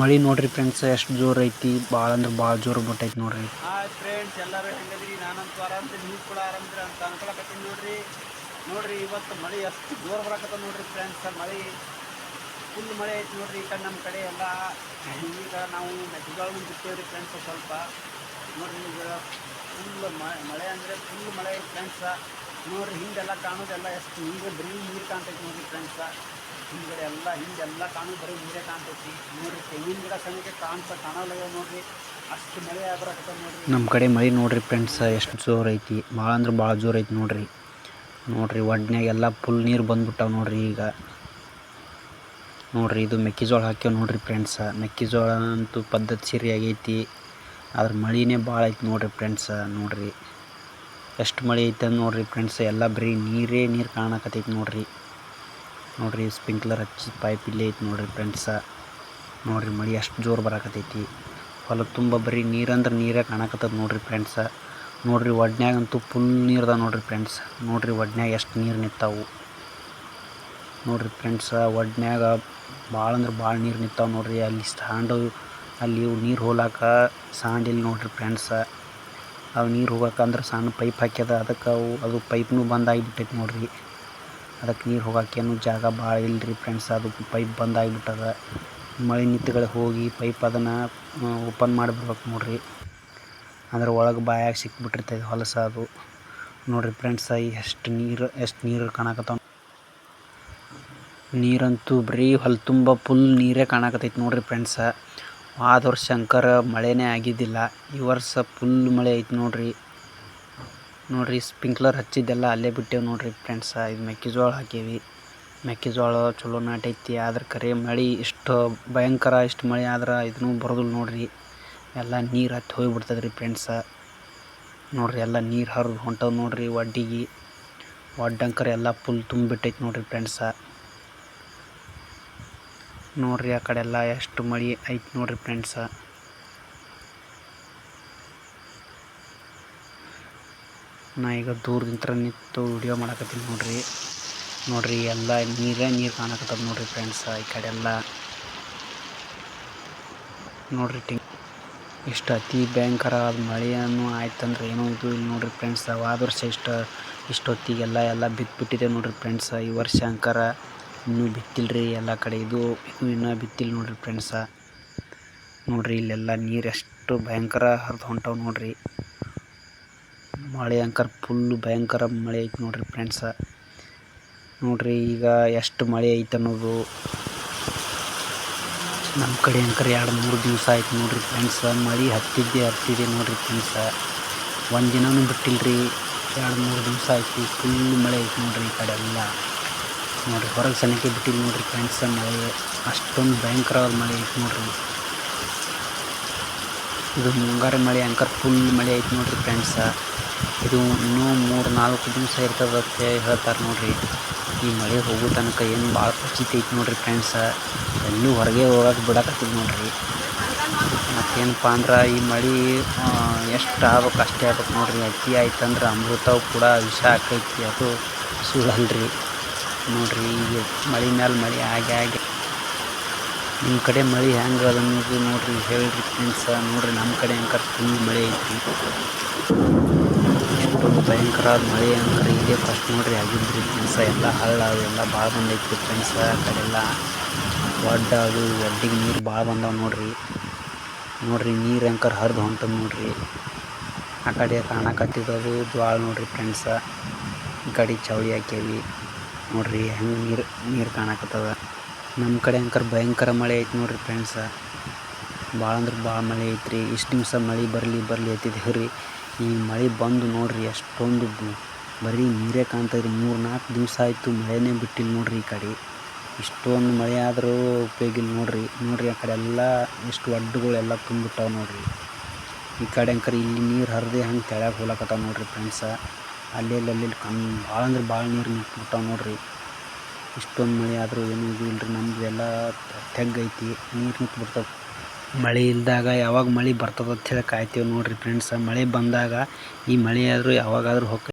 ಮಳಿ ನೋಡ್ರಿ ಫ್ರೆಂಡ್ಸ್ ಎಷ್ಟು ಜೋರು ಐತಿ. ಭಾಳ ಅಂದ್ರೆ ಭಾಳ ಜೋರು ಬಿಟ್ಟೈತಿ ನೋಡ್ರಿ. ಫ್ರೆಂಡ್ಸ್ ಎಲ್ಲರೂ ಹೆಂಗದ್ರಿ? ನಾನಂತೂ ಆರಾಮ್ತೀನಿ ನೀವು ಕೂಡ ಆರಾಮಿದ್ರಿ ಅಂತ ಅನ್ಕೊಳಕತ್ತೀನಿ ನೋಡ್ರಿ. ನೋಡ್ರಿ, ಇವತ್ತು ಮಳೆ ಎಷ್ಟು ಜೋರು ಬರಕತ್ತ ನೋಡ್ರಿ ಫ್ರೆಂಡ್ಸ್ ಮಳೆ ಫುಲ್ ಮಳೆ ಐತಿ ನೋಡ್ರಿ ಈ ಕಡೆ ನಮ್ಮ ಕಡೆ ಎಲ್ಲ. ಈಗ ನಾವು ಮೆಕ್ಕೆಜೋಳ ಬಿಟ್ಟೇವ್ರಿ ಫ್ರೆಂಡ್ಸ್ ಸ್ವಲ್ಪ. ನೋಡ್ರಿ ಈಗ ಫುಲ್ ಮಳೆ ಅಂದರೆ ಫುಲ್ ಮಳೆ ಐತಿ ಫ್ರೆಂಡ್ಸ ನೋಡ್ರಿ ಹಿಂದೆಲ್ಲ ಕಾಣೋದೆಲ್ಲ ಎಷ್ಟು ಈಗ ಬರೀ ನೀರು ಕಾಣ್ತೈತಿ ನೋಡ್ರಿ ಫ್ರೆಂಡ್ಸ ಹಿಂದ್ಗಡೆ ಎಲ್ಲ ಹಿಂದೆಲ್ಲ ಕಾಣು, ಬರೀ ನೀರೇ ಕಾಣ್ತೈತಿ. ನೋಡ್ರಿ, ತೆಂಗಿನ ಗಿಡ ಸಮಯಕ್ಕೆ ಕಾಣ್ಸ ಕಾಣಲ್ಲ ನೋಡ್ರಿ. ಅಷ್ಟು ಮಳೆ ಬರಕತ್ತ ನೋಡ್ರಿ. ನಮ್ಮ ಕಡೆ ಮಳೆ ನೋಡ್ರಿ ಫ್ರೆಂಡ್ಸ್, ಎಷ್ಟು ಜೋರು ಐತಿ. ಭಾಳ ಅಂದ್ರೆ ಭಾಳ ಜೋರು ಐತಿ ನೋಡ್ರಿ. ನೋಡ್ರಿ ಒಡ್ನ್ಯಾಗ ಎಲ್ಲ ಫುಲ್ ನೀರು ಬಂದ್ಬಿಟ್ಟಾವೆ ನೋಡ್ರಿ ಈಗ. ನೋಡ್ರಿ, ಇದು ಮೆಕ್ಕೆಜೋಳ ಹಾಕ್ಯಾವ ನೋಡ್ರಿ ಫ್ರೆಂಡ್ಸ. ಮೆಕ್ಕೆಜೋಳ ಅಂತೂ ಪದ್ಧತಿ ಸರಿಯಾಗೈತಿ ಆದ್ರೆ ಮಳಿನೇ ಭಾಳ ಐತಿ ನೋಡ್ರಿ ಫ್ರೆಂಡ್ಸ, ನೋಡ್ರಿ. ಎಷ್ಟು ಮಳೆ ಐತೆ ನೋಡ್ರಿ ಫ್ರೆಂಡ್ಸ್, ಎಲ್ಲ ಬರೀ ನೀರೇ ನೀರು ಕಾಣಕತ್ತೈತಿ ನೋಡ್ರಿ. ನೋಡ್ರಿ ಸ್ಪ್ರಿಂಕ್ಲರ್ ಹಚ್ಚಿ ಪೈಪ್ ಇಲ್ಲೇ ಐತಿ ನೋಡ್ರಿ ಫ್ರೆಂಡ್ಸ ನೋಡ್ರಿ ಮಳೆ ಎಷ್ಟು ಜೋರು ಬರಕತ್ತೈತಿ. ಹೊಲ ತುಂಬ ಬರೀ ನೀರಂದ್ರೆ ನೀರೇ ಕಾಣಕತ್ತದ ನೋಡ್ರಿ ಫ್ರೆಂಡ್ಸ ನೋಡ್ರಿ ಒಡ್ನ್ಯಾಗಂತೂ ಫುಲ್ ನೀರ್ದ ನೋಡ್ರಿ ಫ್ರೆಂಡ್ಸ್ ನೋಡ್ರಿ ಒಡ್ನ್ಯಾಗ ಎಷ್ಟು ನೀರು ನಿಂತಾವು. ನೋಡ್ರಿ ಫ್ರೆಂಡ್ಸ ಒಡ್ನ್ಯಾಗ ಭಾಳ ಅಂದ್ರೆ ಭಾಳ ನೀರು ನಿಂತಾವೆ ನೋಡ್ರಿ. ಅಲ್ಲಿ ಸ್ಟ್ಯಾಂಡು ಅಲ್ಲಿ ನೀರು ಹೋಲಾಕ ಸಾಂಡಿಲ್ ನೋಡ್ರಿ ಫ್ರೆಂಡ್ಸ ಅವು ನೀರು ಹೋಗಕ್ಕಂದ್ರೆ ಸಣ್ಣ ಪೈಪ್ ಹಾಕ್ಯದ. ಅದಕ್ಕೆ ಅವು, ಅದು ಪೈಪ್ನು ಬಂದಾಗಿಬಿಟ್ಟೈತಿ ನೋಡ್ರಿ. ಅದಕ್ಕೆ ನೀರು ಹೋಗಕ್ಕೇನು ಜಾಗ ಭಾಳ ಇಲ್ರಿ ಫ್ರೆಂಡ್ಸ್ ಅದು ಪೈಪ್ ಬಂದಾಗಿಬಿಟ್ಟದ ಮಳೆ ನಿಂತುಗಳೇ ಹೋಗಿ ಪೈಪ್ ಅದನ್ನು ಓಪನ್ ಮಾಡಿಬಿಡ್ಬೇಕು ನೋಡ್ರಿ. ಅಂದ್ರೆ ಒಳಗೆ ಬಾಯಾಗ ಸಿಕ್ಬಿಟ್ಟಿರ್ತೈತೆ ಹೊಲಸ ಅದು. ನೋಡ್ರಿ ಫ್ರೆಂಡ್ಸ್ ಎಷ್ಟು ನೀರು ಎಷ್ಟು ನೀರು ಕಾಣಕತ್ತಾವ. ನೀರಂತೂ ಬರೀ ಹೊಲ ತುಂಬ ಫುಲ್ ನೀರೇ ಕಾಣಕತ್ತೈತಿ ನೋಡ್ರಿ ಫ್ರೆಂಡ್ಸ ಆದ ವರ್ಷ ಶಂಕರ ಮಳೆನೇ ಆಗಿದ್ದಿಲ್ಲ. ಈ ವರ್ಷ ಫುಲ್ ಮಳೆ ಐತಿ ನೋಡ್ರಿ. ನೋಡ್ರಿ, ಸ್ಪಿಂಕ್ಲರ್ ಹಚ್ಚಿದ್ದೆಲ್ಲ ಅಲ್ಲೇ ಬಿಟ್ಟೇವೆ ನೋಡ್ರಿ ಫ್ರೆಂಡ್ಸ ಇದು ಮೆಕ್ಕೆಜೋಳ ಹಾಕೀವಿ. ಮೆಕ್ಕೆಜೋಳ ಚಲೋ ನಾಟೈತಿ, ಆದ್ರೆ ಕರೆ ಮಳೆ ಇಷ್ಟು ಭಯಂಕರ, ಇಷ್ಟು ಮಳೆ ಆದ್ರೆ ಇದನ್ನೂ ಬರೋದಿಲ್ಲ ನೋಡ್ರಿ. ಎಲ್ಲ ನೀರು ಹತ್ತಿ ಹೋಗಿಬಿಡ್ತದೆ ರೀ ಫ್ರೆಂಡ್ಸ ನೋಡ್ರಿ, ಎಲ್ಲ ನೀರು ಹರಿದು ಹೊಂಟವು ನೋಡ್ರಿ ಒಡ್ಡಿಗೆ. ಒಡ್ಡಂಕರ ಎಲ್ಲ ಫುಲ್ ತುಂಬಿಬಿಟ್ಟೈತಿ ನೋಡ್ರಿ ಫ್ರೆಂಡ್ಸ ನೋಡ್ರಿ, ಆ ಕಡೆ ಎಲ್ಲ ಎಷ್ಟು ಮಳೆ ಐತಿ ನೋಡ್ರಿ ಫ್ರೆಂಡ್ಸ ನಾ ಈಗ ದೂರದಿಂತ್ರ ನಿಂತು ವಿಡಿಯೋ ಮಾಡಕತ್ತೀನಿ ನೋಡ್ರಿ. ನೋಡ್ರಿ ಎಲ್ಲ ನೀರೇ ನೀರು ಕಾಣಕತ್ತದ ನೋಡ್ರಿ ಫ್ರೆಂಡ್ಸ್ ಈ ಕಡೆ ಎಲ್ಲ. ನೋಡ್ರಿ ಟಿಂಗ್ ಇಷ್ಟು ಅತಿ ಭಯಂಕರ ಮಳೆಯನ್ನು ಆಯ್ತಂದ್ರೆ ಏನೋ ಇದು ಇಲ್ಲಿ ನೋಡ್ರಿ ಫ್ರೆಂಡ್ಸ್ ಆದ ವರ್ಷ ಇಷ್ಟು, ಇಷ್ಟೊತ್ತಿಗೆಲ್ಲ ಎಲ್ಲ ಬಿತ್ತಿಬಿಟ್ಟಿದೆ ನೋಡ್ರಿ ಫ್ರೆಂಡ್ಸ್ ಈ ವರ್ಷ ಅಂಕರ ಇನ್ನೂ ಬಿತ್ತಿಲ್ರಿ ಎಲ್ಲ ಕಡೆ. ಇದು ಇದು ಇನ್ನೂ ಬಿತ್ತಿಲ್ಲ ನೋಡ್ರಿ ಫ್ರೆಂಡ್ಸ ನೋಡ್ರಿ ಇಲ್ಲೆಲ್ಲ ನೀರು ಎಷ್ಟು ಭಯಂಕರ ಹರಿದು ಹೊಂಟವು ನೋಡ್ರಿ. ಮಳೆ ಅಂಕರ್ ಫುಲ್ಲು ಭಯಂಕರ ಮಳೆ ಐತೆ ನೋಡ್ರಿ ಫ್ರೆಂಡ್ಸ ನೋಡ್ರಿ ಈಗ ಎಷ್ಟು ಮಳೆ ಐತೆ ಅನ್ನೋದು. ನಮ್ಮ ಕಡೆ ಅಂಕರ್ ಎರಡು ಮೂರು ದಿವಸ ಆಯ್ತು ನೋಡ್ರಿ ಫ್ರೆಂಡ್ಸ ಮಳೆ ಹತ್ತಿದ್ದೆ ಹತ್ತಿದೆ ನೋಡ್ರಿ ಫ್ರೆಂಡ್ಸ ಒಂದು ದಿನನೂ ಬಿಟ್ಟಿಲ್ರಿ. ಎರಡು ಮೂರು ದಿವಸ ಆಯ್ತು ಫುಲ್ ಮಳೆ ಐತೆ ನೋಡ್ರಿ ಈ ಕಡೆ ಎಲ್ಲ. ನೋಡ್ರಿ ಹೊರಗೆ ಸಣ್ಣಕ್ಕೆ ಬಿಟ್ಟಿಲ್ಲ ನೋಡ್ರಿ ಫ್ರೆಂಡ್ಸ ಮಳೆ. ಅಷ್ಟೊಂದು ಭಯಂಕರವಾದ ಮಳೆ ಐತೆ ನೋಡ್ರಿ. ಇದು ಮುಂಗಾರು ಮಳೆ ಅಂಕರ್ ಫುಲ್ ಮಳೆ ಐತೆ ನೋಡ್ರಿ ಫ್ರೆಂಡ್ಸ ಇದು ಇನ್ನೂ ಮೂರು ನಾಲ್ಕು ದಿವಸ ಇರ್ತದಂತೆ ಹೇಳ್ತಾರೆ ನೋಡಿರಿ. ಈ ಮಳೆ ಹೋಗೋ ತನಕ ಏನು ಭಾಳ ಪರಿಸ್ಥಿತಿ ಐತಿ ನೋಡ್ರಿ ಫ್ರೆಂಡ್ಸ ಎಲ್ಲೂ ಹೊರಗೆ ಹೋಗಕ್ಕೆ ಬಿಡಕತ್ತಿದ್ ನೋಡ್ರಿ. ಮತ್ತೇನಪ್ಪ ಅಂದ್ರೆ ಈ ಮಳೆ ಎಷ್ಟು ಆಗ್ಬೇಕು ಅಷ್ಟೇ ಆಗ್ಬೇಕು ನೋಡಿರಿ. ಅತಿ ಆಯ್ತಂದ್ರೆ ಅಮೃತವು ಕೂಡ ವಿಷ ಆಕೈತಿ. ಅದು ಸುಳ್ಳಲ್ರಿ ನೋಡ್ರಿ ಈಗ ಮಳೆ ಮೇಲೆ ಮಳೆ ಆಗಿ ಆಗಿ. ನಿಮ್ಮ ಕಡೆ ಮಳೆ ಹೆಂಗೆ ಅದ ನೋಡಿರಿ ನೋಡ್ರಿ ಹೇಳ್ರಿ ಫ್ರೆಂಡ್ಸ ನೋಡ್ರಿ ನಮ್ಮ ಕಡೆ ಹೆಂಗೆ ಫುಲ್ ಮಳೆ ಐತಿ ಎಷ್ಟೊಂದು ಭಯಂಕರ ಮಳೆ ಅಂಕರ್ ಇದೇ ಫಸ್ಟ್ ನೋಡ್ರಿ ಆಗಿದ್ರಿ ಫ್ರೆಂಡ್ಸ ಎಲ್ಲ ಹಳ್ಳ ಎಲ್ಲ ಭಾಳ ಬಂದೈತಿ ಫ್ರೆಂಡ್ಸ ಆ ಕಡೆ ಎಲ್ಲ ಒಡ್ಡ ಅದು ಒಡ್ಡಿಗೆ ನೀರು ಭಾಳ ಬಂದಾವ ನೋಡ್ರಿ. ನೋಡ್ರಿ ನೀರು ಅಂಕರ್ ಹರಿದು ಹೊಂಟದ ನೋಡ್ರಿ. ಆ ಕಡೆ ಕಾಣಕತ್ತಿದ್ದದು ಜ್ವಾಳ ನೋಡ್ರಿ ಫ್ರೆಂಡ್ಸ ಈ ಕಡೆ ಚೌಳಿ ಹಾಕೇವಿ ನೋಡ್ರಿ ಹೆಂಗೆ ನೀರು ನೀರು ಕಾಣಕತ್ತದ. ನಮ್ಮ ಕಡೆ ಅಂಕರ್ ಭಯಂಕರ ಮಳೆ ಐತಿ ನೋಡ್ರಿ ಫ್ರೆಂಡ್ಸ ಭಾಳ ಅಂದ್ರೆ ಭಾಳ ಮಳೆ ಐತ್ರಿ. ಇಷ್ಟು ನಿಮಿಷ ಮಳೆ ಬರಲಿ ಬರಲಿ ಐತಿದ್ದೇವೆ ರೀ ಈ ಮಳೆ ಬಂದು ನೋಡ್ರಿ, ಎಷ್ಟೊಂದು ಬರೀ ನೀರೇ ಕಾಣ್ತದ್ರಿ ಮೂರು ನಾಲ್ಕು ದಿವಸ ಆಯಿತು ಮಳೆನೇ ಬಿಟ್ಟಿಲ್ಲ ನೋಡ್ರಿ ಈ ಕಡೆ. ಇಷ್ಟೊಂದು ಮಳೆ ಆದರೂ ಉಪಯೋಗ ಇಲ್ಲ ನೋಡ್ರಿ. ನೋಡ್ರಿ ಆ ಕಡೆ ಎಲ್ಲ ಎಷ್ಟು ಒಡ್ಡುಗಳೆಲ್ಲ ತುಂಬಿಟ್ಟಾವೆ ನೋಡ್ರಿ. ಈ ಕಡೆ ಅಂಕರೆ ಇಲ್ಲಿ ನೀರು ಹರಿದೆ ಹಂಗೆ ತೆಳಗೆ ಹೋಲಕತ್ತಾವ ನೋಡ್ರಿ ಫ್ರೆಂಡ್ಸ. ಅಲ್ಲಿ ಅಲ್ಲಿ ಕಮ್ ಭಾಳ ಅಂದ್ರೆ ಭಾಳ ನೀರು ನಿಂತ್ಬಿಟ್ಟಾವೆ ನೋಡ್ರಿ. ಇಷ್ಟೊಂದು ಮಳೆ ಆದರೂ ಏನೂ ಇದು ರೀ ನಮ್ಮದು ಎಲ್ಲ ತೆಗ್ಗೈತಿ, ನೀರು ನಿಂತ್ಬಿಡ್ತಾವೆ. ಮಳೆ ಇಲ್ದಾಗ ಯಾವಾಗ ಮಳೆ ಬರ್ತದೆ ಅಂತ ಹೇಳಿ ಕಾಯ್ತೀವಿ ನೋಡ್ರಿ ಫ್ರೆಂಡ್ಸ ಮಳೆ ಬಂದಾಗ ಈ ಮಳೆ ಆದರೂ ಯಾವಾಗಾದ್ರೂ ಹೊಕ್ಕ